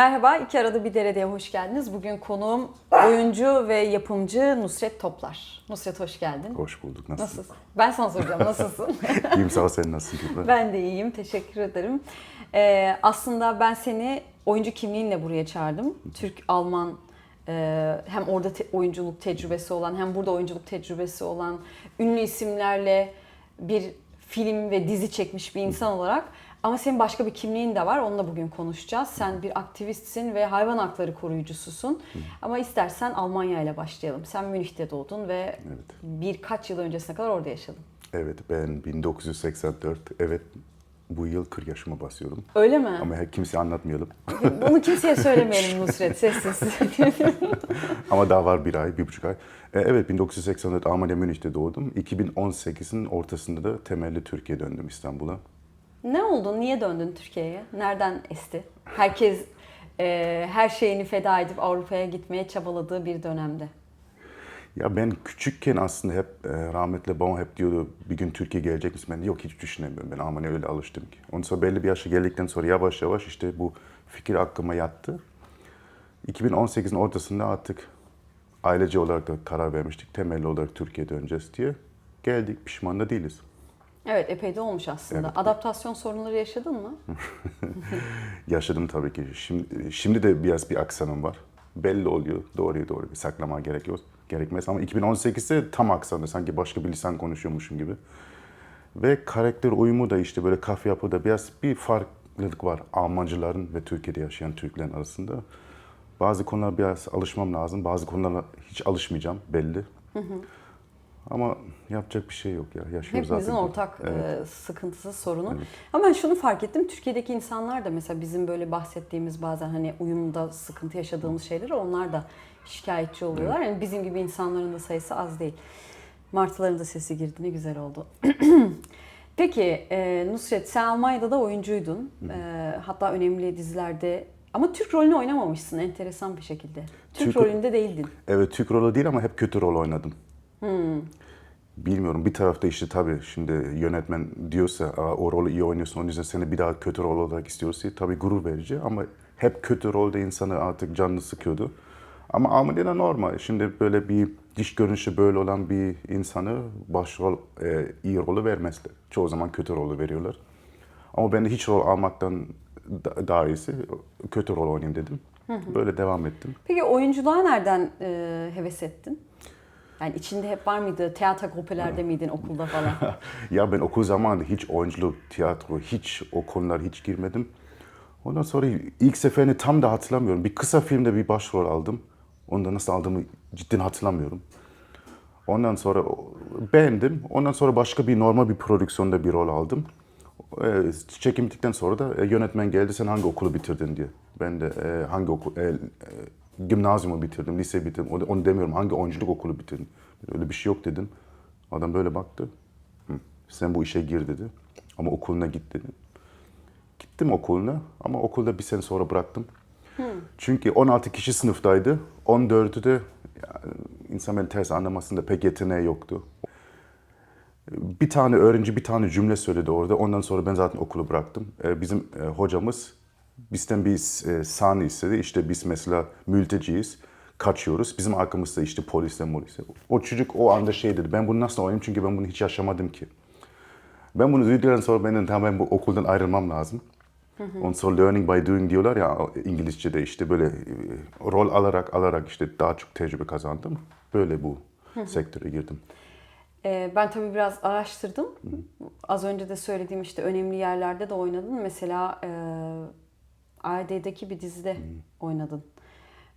Merhaba, iki arada bir derede hoş geldiniz. Bugün konuğum oyuncu ve yapımcı Nusret Toplar. Nusret hoş geldin. Hoş bulduk. Nasılsın? Nasılsın? Ben sana soracağım, nasılsın? İyiyim sağ ol sen nasılsın ben de iyiyim, teşekkür ederim. Ee, aslında ben seni oyuncu kimliğinle buraya çağırdım. Türk-Alman e, hem orada te- oyunculuk tecrübesi olan hem burada oyunculuk tecrübesi olan ünlü isimlerle bir film ve dizi çekmiş bir insan olarak ama senin başka bir kimliğin de var. Onunla bugün konuşacağız. Sen bir aktivistsin ve hayvan hakları koruyucususun. Ama istersen Almanya ile başlayalım. Sen Münih'te doğdun ve Evet. birkaç yıl öncesine kadar orada yaşadın. Evet ben 1984 evet bu yıl 40 yaşıma basıyorum. Öyle mi? Ama her kimseye anlatmayalım. Bunu kimseye söylemeyelim Nusret, sessiz. Ama daha var bir ay, bir buçuk ay. E, Evet 1984 Almanya Münih'te doğdum. 2018'in ortasında da temelli Türkiye'ye döndüm İstanbul'a. Ne oldu? Niye döndün Türkiye'ye? Nereden esti? Herkes e, her şeyini feda edip Avrupa'ya gitmeye çabaladığı bir dönemde. Ya ben küçükken aslında hep e, rahmetli babam hep diyordu bir gün Türkiye gelecek misin? Ben de yok hiç düşünemiyorum. Ben Almanya'ya öyle alıştım ki. Ondan sonra belli bir yaşa geldikten sonra yavaş yavaş işte bu fikir aklıma yattı. 2018'in ortasında artık ailece olarak da karar vermiştik. Temelli olarak Türkiye'ye döneceğiz diye. Geldik pişman da değiliz. Evet epey de olmuş aslında. Evet. Adaptasyon sorunları yaşadın mı? Yaşadım tabii ki. Şimdi, şimdi de biraz bir aksanım var. Belli oluyor. Doğruyu doğru. Bir saklama gerek yok. Gerekmez ama 2018'de tam aksanı. Sanki başka bir lisan konuşuyormuşum gibi. Ve karakter uyumu da işte böyle kafe yapıda biraz bir farklılık var. Almancıların ve Türkiye'de yaşayan Türklerin arasında. Bazı konulara biraz alışmam lazım. Bazı konulara hiç alışmayacağım belli. Ama yapacak bir şey yok ya. Yaşıyoruz Hepimizin artık. ortak Evet. e, sıkıntısı, sorunu. Ama ben şunu fark ettim. Türkiye'deki insanlar da mesela bizim böyle bahsettiğimiz bazen hani uyumda sıkıntı yaşadığımız şeyleri onlar da şikayetçi oluyorlar. Yani bizim gibi insanların da sayısı az değil. Martıların da sesi girdi. Ne güzel oldu. Peki e, Nusret sen Almanya'da da oyuncuydun. E, hatta önemli dizilerde ama Türk rolünü oynamamışsın enteresan bir şekilde. Türk, Türk- rolünde değildin. Evet Türk rolü değil ama hep kötü rol oynadım. Bilmiyorum bir tarafta işte tabii şimdi yönetmen diyorsa "Aa, o rolü iyi oynuyorsun onun yüzden seni bir daha kötü rol olarak istiyoruz diye tabii gurur verici ama hep kötü rolde insanı artık canını sıkıyordu. Ama Almanya'da normal. Şimdi böyle bir diş görünüşü böyle olan bir insanı başrol e, iyi rolü vermezler. Çoğu zaman kötü rolü veriyorlar. Ama ben de hiç rol almaktan da- daha iyisi kötü rol oynayayım dedim. Böyle devam ettim. Peki oyunculuğa nereden e, heves ettin? Yani içinde hep var mıydı? Tiyatro grupelerde miydin okulda falan? Ya ben okul zamanında hiç oyunculuk, tiyatro, hiç o konulara hiç girmedim. Ondan sonra ilk seferini tam da hatırlamıyorum. Bir kısa filmde bir başrol aldım. Onu da nasıl aldığımı cidden hatırlamıyorum. Ondan sonra beğendim. Ondan sonra başka bir normal bir prodüksiyonda bir rol aldım. Ee, Çekim bittikten sonra da e, yönetmen geldi sen hangi okulu bitirdin diye. Ben de e, hangi okul, e, e, gimnazyumu bitirdim, lise bitirdim. Onu, demiyorum hangi oyunculuk okulu bitirdim. Öyle bir şey yok dedim. Adam böyle baktı. Hı, sen bu işe gir dedi. Ama okuluna git dedi. Gittim okuluna ama okulda bir sene sonra bıraktım. Çünkü 16 kişi sınıftaydı. 14'ü de ya, insan beni ters anlamasında pek yeteneği yoktu. Bir tane öğrenci bir tane cümle söyledi orada. Ondan sonra ben zaten okulu bıraktım. Ee, Bizim e, hocamız bizden bir e, sahne istedi. İşte biz mesela mülteciyiz, kaçıyoruz. Bizim arkamızda işte polisle molisle. O çocuk o anda şey dedi. Ben bunu nasıl oynayayım çünkü ben bunu hiç yaşamadım ki. Ben bunu duyduktan sonra benim tamam ben bu okuldan ayrılmam lazım. Ondan sonra learning by doing diyorlar ya İngilizce'de işte böyle e, rol alarak alarak işte daha çok tecrübe kazandım. Böyle bu sektöre girdim. E, ben tabii biraz araştırdım. Az önce de söylediğim işte önemli yerlerde de oynadın. Mesela e, ARD'deki bir dizide oynadın.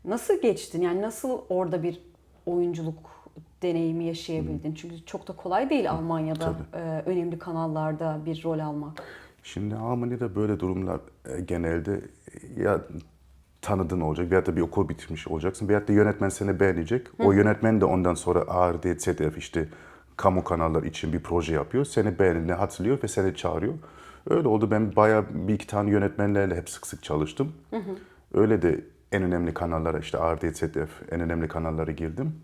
Nasıl geçtin? Yani nasıl orada bir oyunculuk deneyimi yaşayabildin? Çünkü çok da kolay değil Almanya'da e, önemli kanallarda bir rol almak. Şimdi Almanya'da böyle durumlar e, genelde ya tanıdığın olacak veyahut da bir okul bitirmiş olacaksın veyahut da yönetmen seni beğenecek. O yönetmen de ondan sonra ARD, ZDF işte kamu kanalları için bir proje yapıyor. Seni beğendiğini hatırlıyor ve seni çağırıyor. Öyle oldu. Ben bayağı bir iki tane yönetmenlerle hep sık sık çalıştım. Öyle de en önemli kanallara işte ARD, ZDF en önemli kanallara girdim.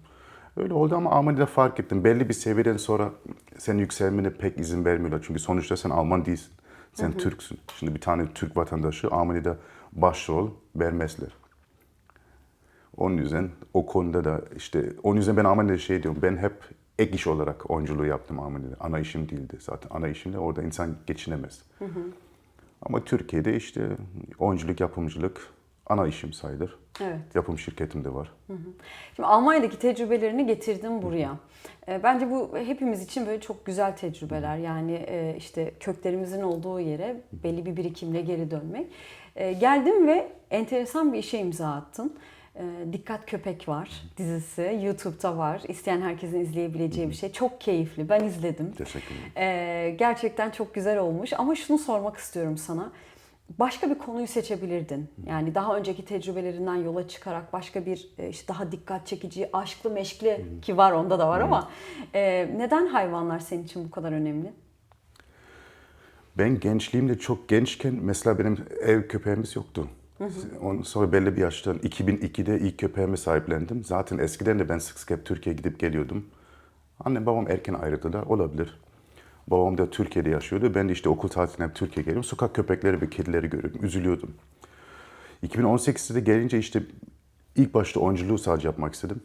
Öyle oldu ama Almanya'da fark ettim. Belli bir seviyeden sonra senin yükselmene pek izin vermiyorlar. Çünkü sonuçta sen Alman değilsin. Sen Türksün. Şimdi bir tane Türk vatandaşı Almanya'da başrol vermezler. Onun yüzden o konuda da işte onun yüzden ben Amel'de şey diyorum ben hep ek iş olarak oyunculuğu yaptım Amel'de. Ana işim değildi zaten. Ana işimde orada insan geçinemez. Ama Türkiye'de işte oyunculuk, yapımcılık ana işim sayılır. Evet. Yapım şirketim de var. Şimdi Almanya'daki tecrübelerini getirdim buraya. E, Bence bu hepimiz için böyle çok güzel tecrübeler. Yani e, işte köklerimizin olduğu yere belli bir birikimle geri dönmek. E, Geldim ve enteresan bir işe imza attın. E, Dikkat Köpek var dizisi. YouTube'da var. İsteyen herkesin izleyebileceği bir şey. Çok keyifli. Ben izledim. Teşekkür ederim. Ee, gerçekten çok güzel olmuş ama şunu sormak istiyorum sana. Başka bir konuyu seçebilirdin. Yani daha önceki tecrübelerinden yola çıkarak başka bir e, işte daha dikkat çekici, aşklı, meşkli ki var onda da var ama e, neden hayvanlar senin için bu kadar önemli? Ben gençliğimde çok gençken mesela benim ev köpeğimiz yoktu. Ondan sonra belli bir yaştan 2002'de ilk köpeğimi sahiplendim. Zaten eskiden de ben sık sık hep Türkiye'ye gidip geliyordum. Annem babam erken ayrıldılar olabilir. Babam da Türkiye'de yaşıyordu. Ben de işte okul tatiline hep Türkiye'ye geliyordum. Sokak köpekleri ve kedileri görüyordum. Üzülüyordum. 2018'de gelince işte ilk başta oyunculuğu sadece yapmak istedim.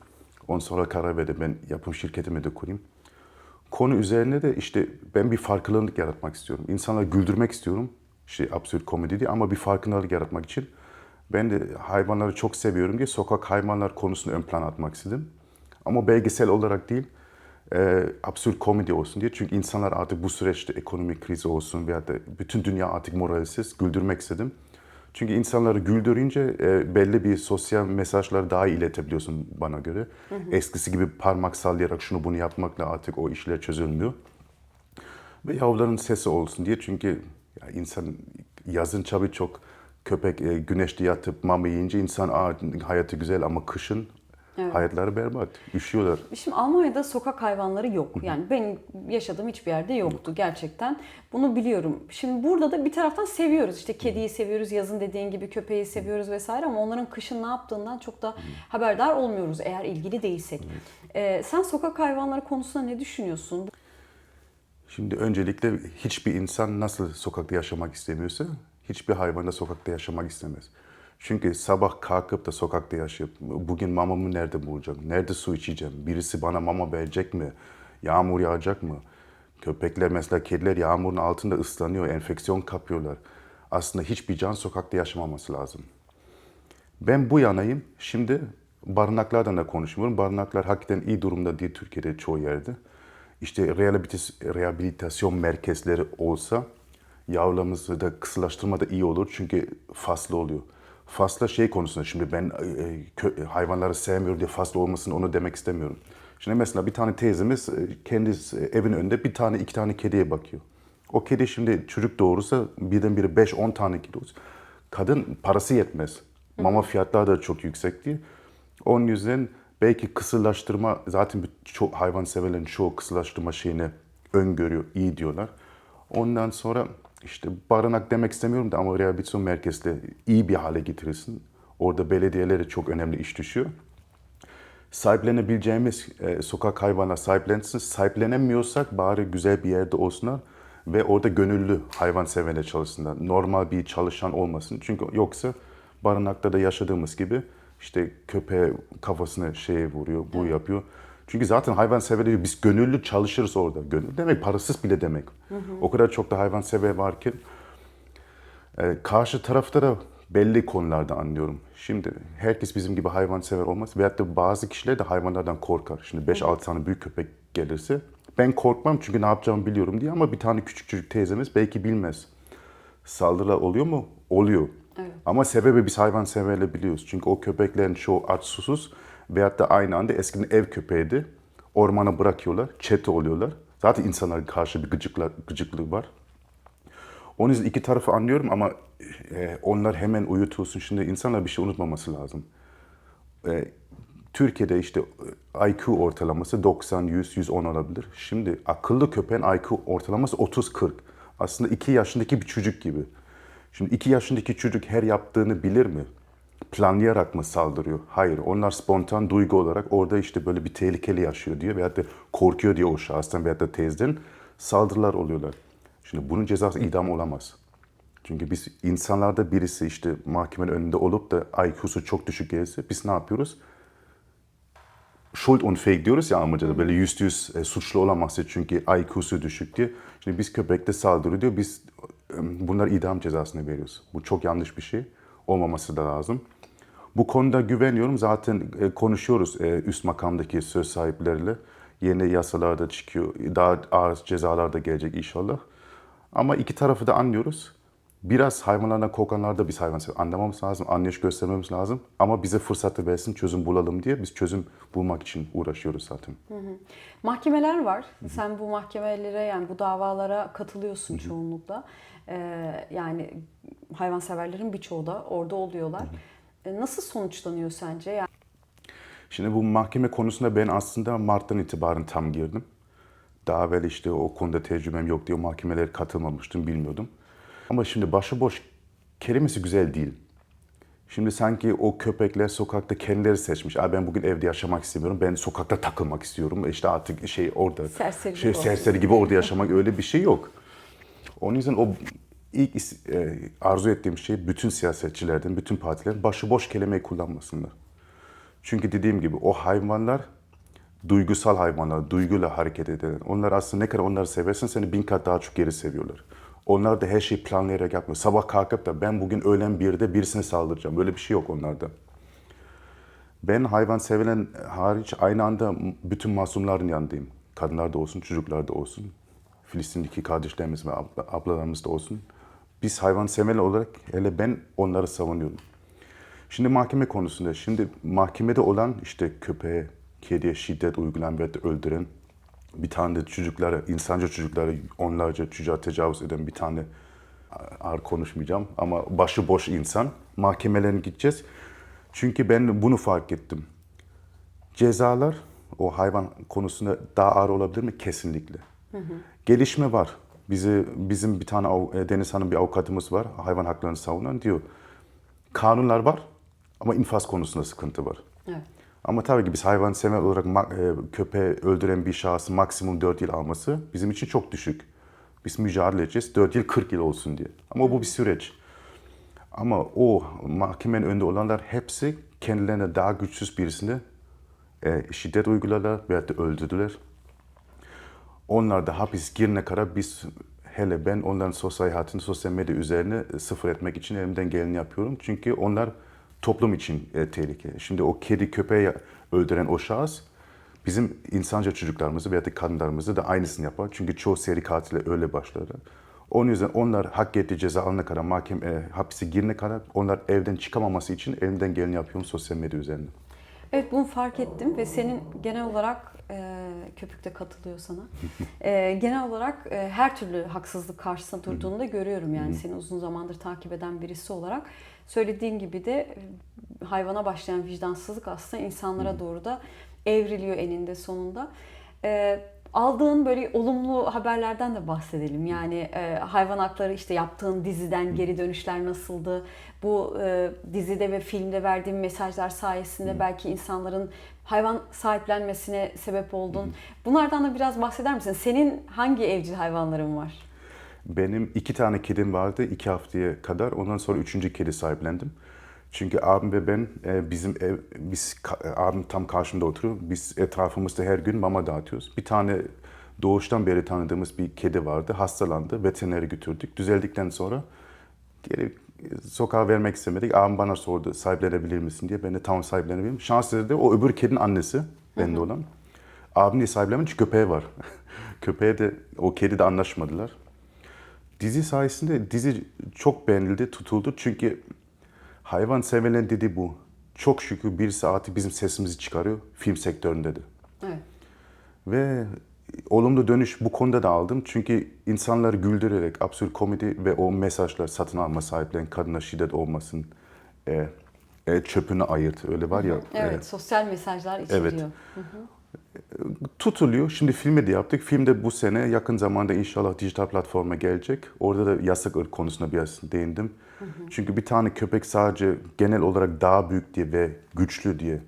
Ondan sonra karar verdim ben yapım şirketimi de kurayım. Konu üzerine de işte ben bir farkındalık yaratmak istiyorum. İnsanları güldürmek istiyorum. İşte absürt komedi değil ama bir farkındalık yaratmak için. Ben de hayvanları çok seviyorum diye sokak hayvanlar konusunu ön plana atmak istedim. Ama belgesel olarak değil, e, absürt komedi olsun diye. Çünkü insanlar artık bu süreçte ekonomik krizi olsun veya da bütün dünya artık moralsiz güldürmek istedim. Çünkü insanları güldürünce e, belli bir sosyal mesajları daha iyi iletebiliyorsun bana göre. Eskisi gibi parmak sallayarak şunu bunu yapmakla artık o işler çözülmüyor. Ve yavruların sesi olsun diye çünkü ya insan yazın tabii çok köpek e, güneşte yatıp mama yiyince insan Aa, hayatı güzel ama kışın hayatları berbat. Üşüyorlar. Şimdi Almanya'da sokak hayvanları yok. Yani benim yaşadığım hiçbir yerde yoktu gerçekten. Bunu biliyorum. Şimdi burada da bir taraftan seviyoruz. İşte kediyi seviyoruz, yazın dediğin gibi köpeği seviyoruz vesaire ama onların kışın ne yaptığından çok da haberdar olmuyoruz eğer ilgili değilsek. Ee, sen sokak hayvanları konusunda ne düşünüyorsun? Şimdi öncelikle hiçbir insan nasıl sokakta yaşamak istemiyorsa hiçbir hayvan da sokakta yaşamak istemez. Çünkü sabah kalkıp da sokakta yaşayıp bugün mamamı nerede bulacağım, nerede su içeceğim, birisi bana mama verecek mi, yağmur yağacak mı? Köpekler mesela kediler yağmurun altında ıslanıyor, enfeksiyon kapıyorlar. Aslında hiçbir can sokakta yaşamaması lazım. Ben bu yanayım. Şimdi barınaklardan da konuşmuyorum. Barınaklar hakikaten iyi durumda değil Türkiye'de çoğu yerde. İşte rehabilitas- rehabilitasyon merkezleri olsa yavrularımızı da kısırlaştırma da iyi olur. Çünkü faslı oluyor. Fasla şey konusunda şimdi ben e, kö- hayvanları sevmiyorum diye faslı olmasın onu demek istemiyorum. Şimdi mesela bir tane teyzemiz e, kendi evin önünde bir tane iki tane kediye bakıyor. O kedi şimdi çocuk doğurursa birdenbire 5-10 tane kedi olursa kadın parası yetmez. Mama fiyatları da çok yüksek diye. Onun yüzden belki kısırlaştırma zaten bir çok hayvan severlerin çoğu kısırlaştırma şeyini öngörüyor, iyi diyorlar. Ondan sonra işte barınak demek istemiyorum da ama rehabilitasyon merkezde iyi bir hale getirirsin. Orada belediyelere çok önemli iş düşüyor. Sahiplenebileceğimiz e, sokak hayvanlar sahiplensin. Sahiplenemiyorsak bari güzel bir yerde olsunlar ve orada gönüllü hayvan severler çalışsınlar. Normal bir çalışan olmasın. Çünkü yoksa barınakta da yaşadığımız gibi işte köpeğe kafasına şey vuruyor, bu yapıyor. Çünkü zaten hayvan severleri biz gönüllü çalışırız orada. Gönüllü demek parasız bile demek. O kadar çok da hayvan sever var ki. Ee, karşı tarafta da belli konularda anlıyorum. Şimdi herkes bizim gibi hayvan sever olmaz. Veyahut da bazı kişiler de hayvanlardan korkar. Şimdi 5-6 tane büyük köpek gelirse ben korkmam çünkü ne yapacağımı biliyorum diye ama bir tane küçük çocuk teyzemiz belki bilmez. Saldırılar oluyor mu? Oluyor. Ama sebebi biz hayvan severle biliyoruz. Çünkü o köpeklerin çoğu aç susuz veyahut da aynı anda eskiden ev köpeğiydi. Ormana bırakıyorlar, çete oluyorlar. Zaten insanlara karşı bir gıcıklar, gıcıklığı var. Onun yüzden iki tarafı anlıyorum ama e, onlar hemen uyutulsun. Şimdi insanlar bir şey unutmaması lazım. E, Türkiye'de işte e, IQ ortalaması 90, 100, 110 olabilir. Şimdi akıllı köpeğin IQ ortalaması 30-40. Aslında 2 yaşındaki bir çocuk gibi. Şimdi 2 yaşındaki çocuk her yaptığını bilir mi? Planlayarak mı saldırıyor? Hayır. Onlar spontan duygu olarak orada işte böyle bir tehlikeli yaşıyor diye veyahut da korkuyor diye o şahıstan veyahut da teyzeden saldırılar oluyorlar. Şimdi bunun cezası idam olamaz. Çünkü biz insanlarda birisi işte mahkemenin önünde olup da IQ'su çok düşük gelirse biz ne yapıyoruz? Schuldunfähig diyoruz ya Almanca'da böyle yüzde yüz e, suçlu olamazsa çünkü IQ'su düşük diye. Şimdi biz köpekte saldırı diyor biz e, bunlar idam cezasını veriyoruz. Bu çok yanlış bir şey. Olmaması da lazım. Bu konuda güveniyorum. Zaten e, konuşuyoruz e, üst makamdaki söz sahipleriyle. Yeni yasalar da çıkıyor. Daha ağır cezalar da gelecek inşallah. Ama iki tarafı da anlıyoruz. Biraz hayvanlardan korkanlar da biz hayvan. Anlamamız lazım, anlayış göstermemiz lazım. Ama bize fırsatı versin, çözüm bulalım diye biz çözüm bulmak için uğraşıyoruz zaten. Mahkemeler var. Sen bu mahkemelere yani bu davalara katılıyorsun çoğunlukla. Ee, yani hayvanseverlerin birçoğu da orada oluyorlar. Ee, Nasıl sonuçlanıyor sence? Yani Şimdi bu mahkeme konusunda ben aslında Mart'tan itibaren tam girdim. Daha evvel işte o konuda tecrübem yok diye mahkemelere katılmamıştım, bilmiyordum. Ama şimdi başıboş kelimesi güzel değil. Şimdi sanki o köpekler sokakta kendileri seçmiş. Aa, ben bugün evde yaşamak istemiyorum. Ben sokakta takılmak istiyorum. İşte artık şey orada Serseri şey, gibi serseri gibi orada yaşamak öyle bir şey yok. Onun yüzden o ilk e, arzu ettiğim şey bütün siyasetçilerden, bütün partilerin başıboş kelimeyi kullanmasınlar. Çünkü dediğim gibi o hayvanlar duygusal hayvanlar, duyguyla hareket eden. Onlar aslında ne kadar onları seversen seni bin kat daha çok geri seviyorlar. Onlar da her şeyi planlayarak yapmıyor. Sabah kalkıp da ben bugün öğlen birde birisine saldıracağım. Böyle bir şey yok onlarda. Ben hayvan sevilen hariç aynı anda bütün masumların yanındayım. Kadınlar da olsun, çocuklar da olsun. Filistin'deki kardeşlerimiz ve abla- ablalarımız da olsun. Biz hayvan sevmeli olarak hele ben onları savunuyorum. Şimdi mahkeme konusunda, şimdi mahkemede olan işte köpeğe, kediye şiddet uygulayan ve öldüren, bir tane de çocuklara, insanca çocuklara onlarca çocuğa tecavüz eden bir tane ağır konuşmayacağım ama başıboş insan mahkemelerine gideceğiz. Çünkü ben bunu fark ettim. Cezalar o hayvan konusunda daha ağır olabilir mi? Kesinlikle. Gelişme var. Bizi bizim bir tane e, Deniz Hanım bir avukatımız var. Hayvan haklarını savunan diyor. Kanunlar var ama infaz konusunda sıkıntı var. evet. Ama tabii ki biz hayvan sever olarak e, köpeği öldüren bir şahsı maksimum 4 yıl alması bizim için çok düşük. Biz mücadele edeceğiz 4 yıl 40 yıl olsun diye. Ama bu bir süreç. Ama o mahkemenin önünde olanlar hepsi kendilerine daha güçsüz birisine e, şiddet uyguladılar veyahut da öldürdüler. Onlar da hapis girene kadar biz hele ben onların sosyal hayatını sosyal medya üzerine sıfır etmek için elimden geleni yapıyorum. Çünkü onlar toplum için e, tehlike. Şimdi o kedi köpeği öldüren o şahıs bizim insanca çocuklarımızı veya da kadınlarımızı da aynısını yapar. Çünkü çoğu seri katile öyle başladı. Onun yüzden onlar hak ettiği ceza alana kadar, mahkeme, e, hapise girene kadar onlar evden çıkamaması için elimden geleni yapıyorum sosyal medya üzerinde. Evet bunu fark ettim ve senin genel olarak e, köpük de katılıyor sana. E, genel olarak e, her türlü haksızlık karşısında durduğunu da görüyorum yani seni uzun zamandır takip eden birisi olarak. Söylediğin gibi de e, hayvana başlayan vicdansızlık aslında insanlara doğru da evriliyor eninde sonunda. E, aldığın böyle olumlu haberlerden de bahsedelim. Yani e, hayvan hakları işte yaptığın diziden geri dönüşler nasıldı? Bu e, dizide ve filmde verdiğin mesajlar sayesinde belki insanların hayvan sahiplenmesine sebep oldun. Bunlardan da biraz bahseder misin? Senin hangi evcil hayvanların var? Benim iki tane kedim vardı iki haftaya kadar. Ondan sonra üçüncü kedi sahiplendim. Çünkü abim ve ben e, bizim ev, biz ka- abim tam karşımda oturuyor. Biz etrafımızda her gün mama dağıtıyoruz. Bir tane doğuştan beri tanıdığımız bir kedi vardı. Hastalandı. Veterinere götürdük. Düzeldikten sonra geri sokağa vermek istemedik. Abim bana sordu sahiplenebilir misin diye. Ben de tamam sahiplenebilirim. Şans dedi o öbür kedinin annesi bende olan. Abim de sahiplenmedi çünkü köpeği var. Köpeğe de o kedi de anlaşmadılar. Dizi sayesinde dizi çok beğenildi, tutuldu. Çünkü hayvan severlerin dediği bu. Çok şükür bir saati bizim sesimizi çıkarıyor film sektöründe de. Evet. Ve olumlu dönüş bu konuda da aldım. Çünkü insanları güldürerek absürt komedi ve o mesajlar satın alma sahiplerin kadına şiddet olmasın, e, e, çöpünü ayırt öyle var ya. Evet, e, sosyal mesajlar içeriyor. Evet. tutuluyor. Şimdi filmi de yaptık. Film de bu sene yakın zamanda inşallah dijital platforma gelecek. Orada da yasak ırk konusuna biraz değindim. Çünkü bir tane köpek sadece genel olarak daha büyük diye ve güçlü diye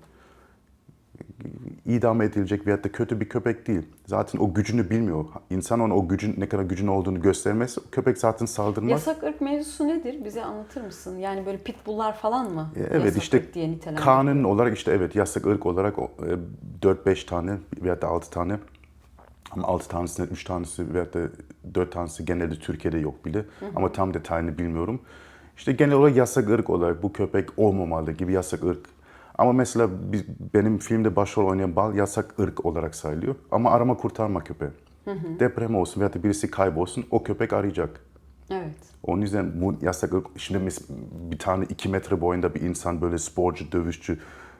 idam edilecek veyahut da kötü bir köpek değil. Zaten o gücünü bilmiyor. İnsan ona o gücün ne kadar gücün olduğunu göstermez. Köpek zaten saldırmaz. Yasak ırk mevzusu nedir? Bize anlatır mısın? Yani böyle pitbulllar falan mı? E, Evet Yasak işte ırk diye kanun olarak işte evet yasak ırk olarak o, e, 4-5 tane veyahut da 6 tane ama 6 tanesinden 3 tanesi veyahut da 4 tanesi genelde Türkiye'de yok bile. Ama tam detayını bilmiyorum. İşte genel olarak yasak ırk olarak bu köpek olmamalı gibi yasak ırk. Ama mesela biz, benim filmde başrol oynayan bal yasak ırk olarak sayılıyor. Ama arama kurtarma köpeği. Deprem olsun da birisi kaybolsun o köpek arayacak. Evet. Onun yüzden bu yasak ırk, şimdi bir tane 2 metre boyunda bir insan böyle sporcu, dövüşçü,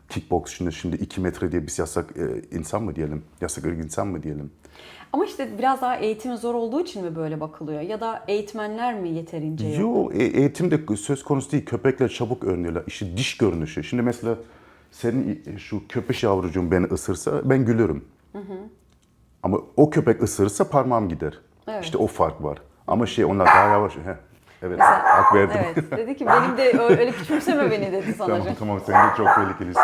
kickbox şimdi şimdi 2 metre diye biz yasak e, insan mı diyelim? Yasak ırk insan mı diyelim? Ama işte biraz daha eğitimi zor olduğu için mi böyle bakılıyor? Ya da eğitmenler mi yeterince yok? Yo e- eğitimde söz konusu değil. Köpekler çabuk öğreniyorlar. İşte diş görünüşü. Şimdi mesela senin şu köpek yavrucuğun beni ısırsa ben gülürüm. Ama o köpek ısırırsa parmağım gider. Evet. İşte o fark var. Ama şey onlar daha yavaş. Heh, evet Mesela- hak verdim. Evet. Dedi ki benim de öyle küçümseme beni dedi sana. Tamam tamam sen de çok tehlikelisin.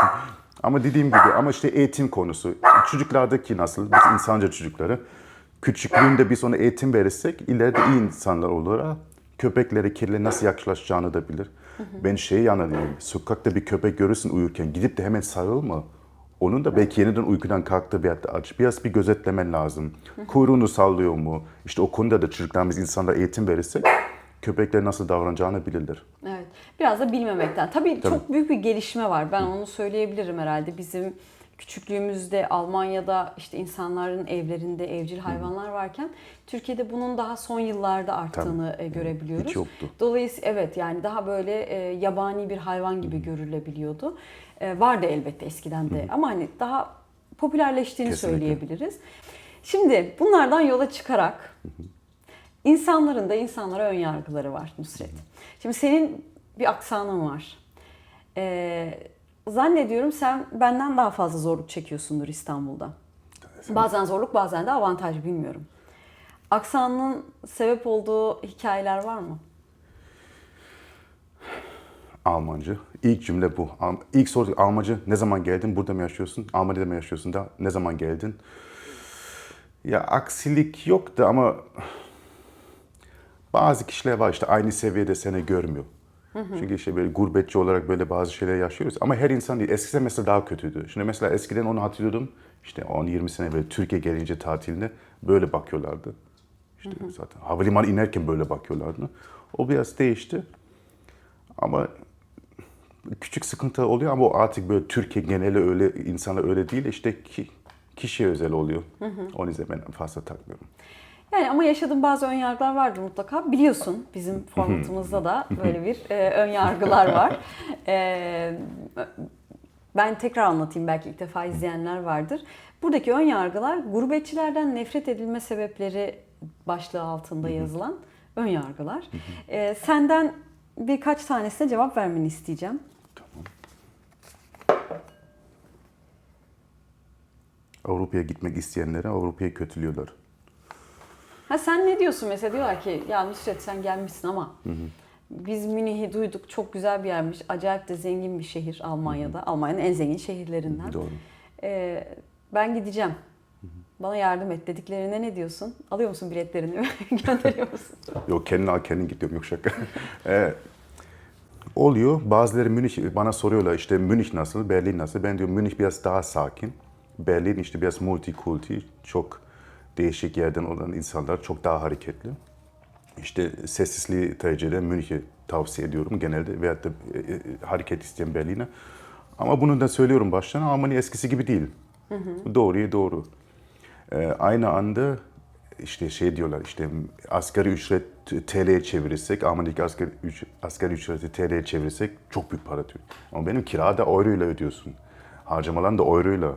Ama dediğim gibi ama işte eğitim konusu. Çocuklardaki nasıl? Biz insanca çocukları. Küçüklüğünde biz ona eğitim verirsek ileride iyi insanlar olur. ha. Köpeklere, kedilere nasıl yaklaşacağını da bilir. Ben şeyi anlıyorum. Sokakta bir köpek görürsün uyurken gidip de hemen sarılma. Onun da belki yeniden uykudan kalktı bir hatta aç. Biraz bir gözetlemen lazım. Kuyruğunu sallıyor mu? İşte o konuda da çocuklarımız insanlara eğitim verirsek köpekler nasıl davranacağını bilirler. Evet. Biraz da bilmemekten. Tabii, çok büyük bir gelişme var. Ben onu söyleyebilirim herhalde. Bizim küçüklüğümüzde Almanya'da işte insanların evlerinde evcil hayvanlar varken Türkiye'de bunun daha son yıllarda arttığını e, görebiliyoruz. Hiç yoktu. Dolayısıyla evet yani daha böyle e, yabani bir hayvan gibi görülebiliyordu. E, vardı elbette eskiden de ama hani daha popülerleştiğini Kesinlikle. söyleyebiliriz. Şimdi bunlardan yola çıkarak İnsanların da insanlara ön yargıları var Nusret. Şimdi senin bir aksanın var. Ee, zannediyorum sen benden daha fazla zorluk çekiyorsundur İstanbul'da. Bazen zorluk bazen de avantaj bilmiyorum. Aksanının sebep olduğu hikayeler var mı? Almancı. İlk cümle bu. İlk soru Almancı ne zaman geldin? Burada mı yaşıyorsun? Almanya'da mı yaşıyorsun da ne zaman geldin? Ya aksilik yoktu ama bazı kişiler var işte aynı seviyede seni görmüyor. Çünkü işte böyle gurbetçi olarak böyle bazı şeyler yaşıyoruz. Ama her insan değil. Eskiden mesela daha kötüydü. Şimdi mesela eskiden onu hatırlıyordum. İşte 10-20 sene böyle Türkiye gelince tatilinde böyle bakıyorlardı. İşte zaten havalimanı inerken böyle bakıyorlardı. O biraz değişti. Ama küçük sıkıntı oluyor ama o artık böyle Türkiye geneli öyle insanlar öyle değil işte ki, kişiye özel oluyor. Onun yüzden ben fazla takmıyorum. Yani ama yaşadığın bazı ön yargılar vardır mutlaka. Biliyorsun bizim formatımızda da böyle bir e, ön yargılar var. E, ben tekrar anlatayım belki ilk defa izleyenler vardır. Buradaki ön yargılar gurbetçilerden nefret edilme sebepleri başlığı altında yazılan ön yargılar. E, senden birkaç tanesine cevap vermeni isteyeceğim. Avrupa'ya gitmek isteyenlere Avrupa'yı kötülüyorlar. Ha sen ne diyorsun mesela diyorlar ki ya Nusret sen gelmişsin ama biz Münih'i duyduk çok güzel bir yermiş. Acayip de zengin bir şehir Almanya'da. Almanya'nın en zengin şehirlerinden. Doğru. Ee, ben gideceğim. Bana yardım et dediklerine ne diyorsun? Alıyor musun biletlerini? Gönderiyor musun? Yok kendin al kendin git diyorum yok şaka. Ee, oluyor. Bazıları Münih bana soruyorlar işte Münih nasıl, Berlin nasıl? Ben diyorum Münih biraz daha sakin. Berlin işte biraz multikulti, çok değişik yerden olan insanlar çok daha hareketli. İşte sessizliği tercih eden Münih'i tavsiye ediyorum genelde veyahut da e, e, hareket isteyen Berlin'e. Ama bunu da söylüyorum baştan Almanya eskisi gibi değil. Doğruya doğru. Ee, aynı anda işte şey diyorlar işte asgari ücret TL'ye çevirirsek, Almanya'daki asgari, üc- asgari ücreti TL'ye çevirirsek çok büyük para diyor. Ama benim kira da euro ile ödüyorsun. Harcamalan da euro ile.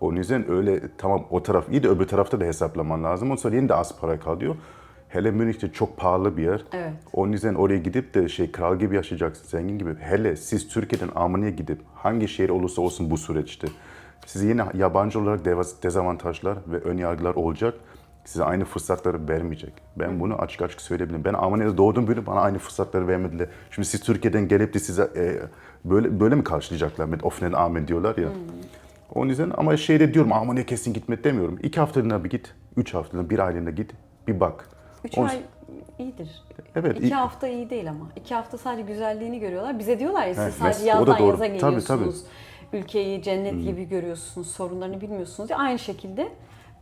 Onun yüzden öyle tamam o taraf iyi de öbür tarafta da hesaplaman lazım. Ondan sonra yine de az para kalıyor. Hele Münih'te çok pahalı bir yer. Evet. Onun yüzden oraya gidip de şey kral gibi yaşayacaksın, zengin gibi. Hele siz Türkiye'den Almanya'ya gidip hangi şehir olursa olsun bu süreçte size yine yabancı olarak dezavantajlar ve ön yargılar olacak. Size aynı fırsatları vermeyecek. Ben bunu açık açık söyleyebilirim. Ben Almanya'da doğdum böyle bana aynı fırsatları vermediler. Şimdi siz Türkiye'den gelip de size e, böyle böyle mi karşılayacaklar? Met offenen Armen diyorlar ya. Onun yüzden ama şeyde diyorum Almanya kesin gitme demiyorum. İki haftalığına bir git, üç haftalığına bir aylığına git, bir bak. Üç Onun- ay iyidir. Evet, İki iyi. hafta iyi değil ama. İki hafta sadece güzelliğini görüyorlar. Bize diyorlar ya siz Evet, sadece mes- yazdan yaza Tabii, geliyorsunuz. Ülkeyi cennet gibi görüyorsunuz. Sorunlarını bilmiyorsunuz. Ya aynı şekilde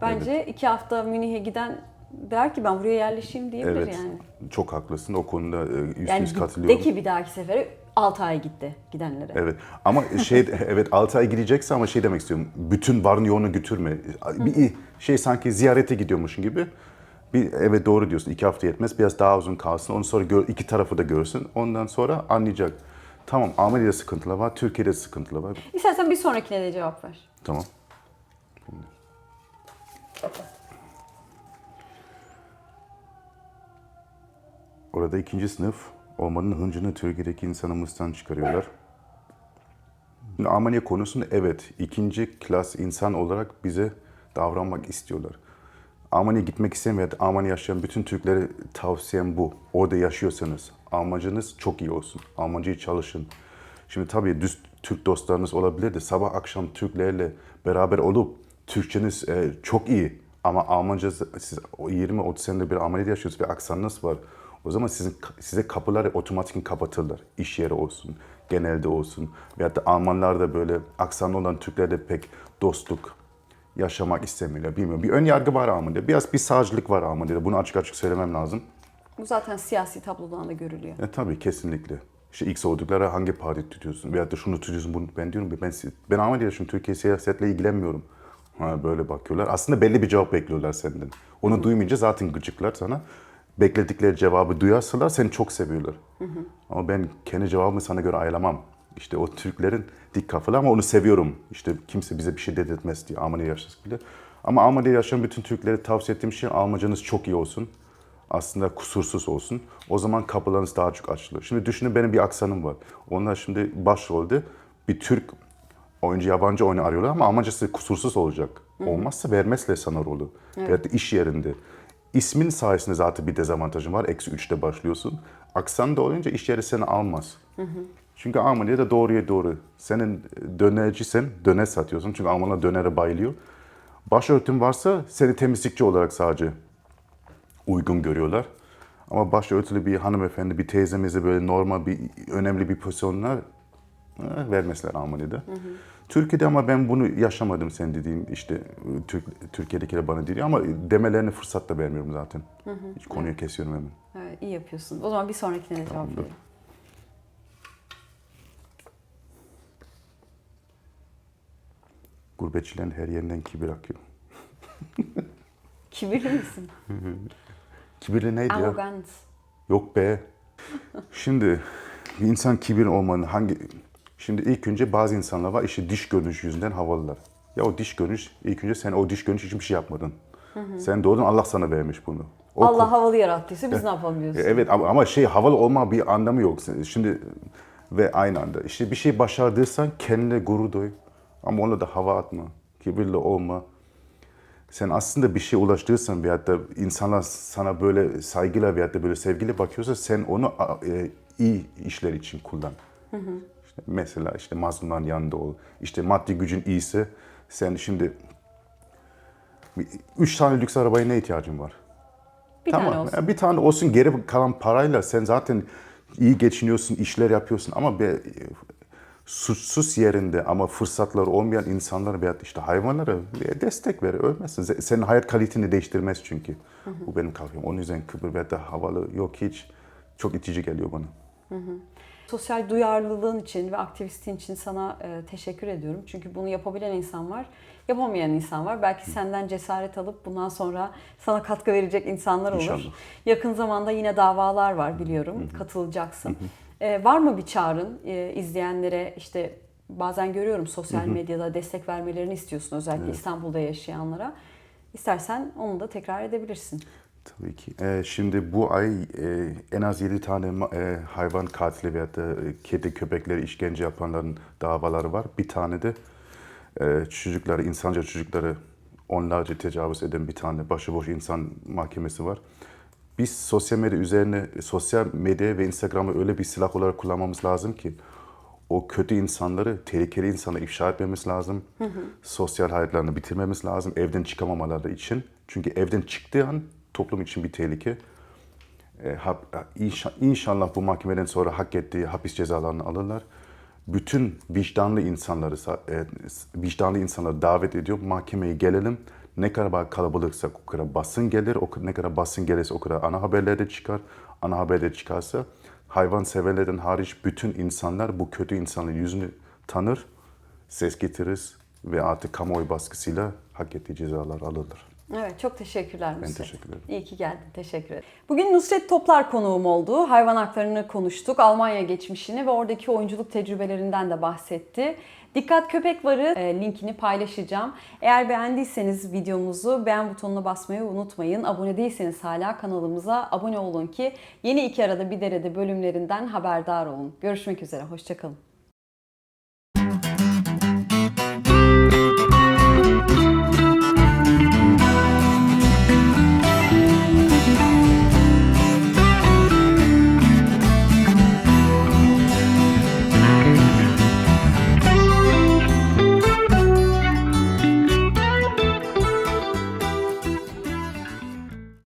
bence iki hafta Münih'e giden der ki ben buraya yerleşeyim diyebilir Evet, yani. çok haklısın. O konuda e, yüz Yani yüz de katılıyorum. ki bir dahaki sefere 6 ay gitti gidenlere. Evet ama şey evet 6 ay gidecekse ama şey demek istiyorum. Bütün varını yoğunu götürme. Bir şey sanki ziyarete gidiyormuşsun gibi. Bir evet doğru diyorsun. iki hafta yetmez. Biraz daha uzun kalsın. Onu sonra gör, iki tarafı da görsün. Ondan sonra anlayacak. Tamam Almanya'da sıkıntılar var. Türkiye'de sıkıntılar var. İstersen bir sonrakine de cevap ver. Tamam. Orada ikinci sınıf olmanın hıncını Türkiye'deki insanımızdan çıkarıyorlar. Almanya konusunda evet ikinci klas insan olarak bize davranmak istiyorlar. Almanya'ya gitmek isteyen veya Almanya yaşayan bütün Türklere tavsiyem bu. Orada yaşıyorsanız Almancınız çok iyi olsun. Almancayı çalışın. Şimdi tabii düz Türk dostlarınız olabilir de sabah akşam Türklerle beraber olup Türkçeniz e, çok iyi ama Almanca siz o 20-30 senedir bir Almanya'da yaşıyorsunuz ve aksanınız var. O zaman sizin size kapıları otomatik kapatırlar. İş yeri olsun, genelde olsun. Veyahut da Almanlar da böyle aksanlı olan Türkler de pek dostluk yaşamak istemiyorlar. Bilmiyorum. Bir ön yargı var Almanya'da. Biraz bir sağcılık var Almanya'da. Bunu açık açık söylemem lazım. Bu zaten siyasi tablodan da görülüyor. E tabii kesinlikle. İşte ilk sordukları hangi parti tutuyorsun veyahut da şunu tutuyorsun bunu. Ben diyorum ben, ben Almanya'da yaşıyorum. Türkiye siyasetle ilgilenmiyorum. Ha, böyle bakıyorlar. Aslında belli bir cevap bekliyorlar senden. Onu duymayınca zaten gıcıklar sana. Bekledikleri cevabı duyarsalar seni çok seviyorlar. Ama ben kendi cevabımı sana göre ayarlamam. İşte o Türklerin dik kafalı ama onu seviyorum. İşte kimse bize bir şey dedirtmez diye Almanya'da yaşasak bile. Ama Almanya'da yaşayan bütün Türklere tavsiye ettiğim şey Almancanız çok iyi olsun aslında kusursuz olsun. O zaman kapılarınız daha çok açılır. Şimdi düşünün benim bir aksanım var. Onlar şimdi başrolde bir Türk oyuncu yabancı oyunu arıyorlar ama Almancası kusursuz olacak. Olmazsa vermezler sana rolü. Veyahut da iş yerinde. İsmin sayesinde zaten bir dezavantajın var. Eksi üçte başlıyorsun. Aksan da olunca iş yeri seni almaz. Çünkü Almanya'da doğruya doğru. Senin dönercisen döner satıyorsun. Çünkü Almanlar dönere bayılıyor. Başörtün varsa seni temizlikçi olarak sadece uygun görüyorlar. Ama başörtülü bir hanımefendi, bir teyzemize böyle normal bir önemli bir pozisyonlar e, vermezler Almanya'da. Türkiye'de ama ben bunu yaşamadım sen dediğin işte Türk, Türkiye'dekiler bana diyor ama demelerini fırsat da vermiyorum zaten. Hiç konuyu kesiyorum hemen. Evet, iyi yapıyorsun. O zaman bir sonrakine de cevap verelim. Gurbetçilerin her yerinden kibir akıyor. Kibirli misin? Kibirli neydi ya? Arrogant. Yok be. Şimdi bir insan kibir olmanın hangi... Şimdi ilk önce bazı insanlar var işte diş görünüş yüzünden havalılar. Ya o diş görünüş, ilk önce sen o diş görünüş için bir şey yapmadın. Sen doğdun Allah sana vermiş bunu. O Allah havalı yarattıysa biz ne yapalım diyorsun. E, Evet ama ama şey havalı olma bir anlamı yok. Şimdi ve aynı anda işte bir şey başardıysan kendine gurur duy. Ama ona da hava atma. Kibirli olma. Sen aslında bir şey ulaştıysan veyahut da insanlar sana böyle saygıyla veyahut da böyle sevgiyle bakıyorsa sen onu e, iyi işler için kullan. İşte mesela işte mazlumların yanında ol. İşte maddi gücün iyiyse sen şimdi üç tane lüks arabaya ne ihtiyacın var? bir tamam. tane olsun. Bir tane olsun geri kalan parayla sen zaten iyi geçiniyorsun, işler yapıyorsun ama bir suçsuz yerinde ama fırsatları olmayan insanlara veya işte hayvanlara destek ver, ölmezsin. Se- Senin hayat kaliteni değiştirmez çünkü. Bu benim kafam. Onun yüzden kıbır veya da havalı yok hiç. Çok itici geliyor bana. Sosyal duyarlılığın için ve aktivistliğin için sana e, teşekkür ediyorum. Çünkü bunu yapabilen insan var, yapamayan insan var. Belki senden cesaret alıp bundan sonra sana katkı verecek insanlar olur. İnşallah. Yakın zamanda yine davalar var biliyorum. Katılacaksın. E, var mı bir çağrın e, izleyenlere işte bazen görüyorum sosyal medyada destek vermelerini istiyorsun özellikle İstanbul'da yaşayanlara. İstersen onu da tekrar edebilirsin. Tabii ki. Ee, şimdi bu ay e, en az 7 tane e, hayvan katili veya da e, kedi köpekleri işkence yapanların davaları var. Bir tane de e, çocukları, insanca çocukları onlarca tecavüz eden bir tane başıboş insan mahkemesi var. Biz sosyal medya üzerine, sosyal medya ve Instagram'ı öyle bir silah olarak kullanmamız lazım ki o kötü insanları, tehlikeli insanları ifşa etmemiz lazım. Sosyal hayatlarını bitirmemiz lazım evden çıkamamaları için. Çünkü evden çıktığı an toplum için bir tehlike. E, hap- inşa- İnşallah bu mahkemeden sonra hak ettiği hapis cezalarını alırlar. Bütün vicdanlı insanları, sa- e, vicdanlı insanları davet ediyor. Mahkemeye gelelim. Ne kadar kalabalıksa o kadar basın gelir. O ne kadar basın gelirse o kadar ana haberlerde çıkar. Ana haberde çıkarsa hayvan severlerden hariç bütün insanlar bu kötü insanın yüzünü tanır, ses getiririz ve artık kamuoyu baskısıyla hak ettiği cezalar alırlar. Evet çok teşekkürler Nusret. teşekkür ederim. İyi ki geldin. Teşekkür ederim. Bugün Nusret Toplar konuğum oldu. Hayvan haklarını konuştuk. Almanya geçmişini ve oradaki oyunculuk tecrübelerinden de bahsetti. Dikkat Köpek Varı e, linkini paylaşacağım. Eğer beğendiyseniz videomuzu beğen butonuna basmayı unutmayın. Abone değilseniz hala kanalımıza abone olun ki yeni iki arada bir derede bölümlerinden haberdar olun. Görüşmek üzere. Hoşçakalın.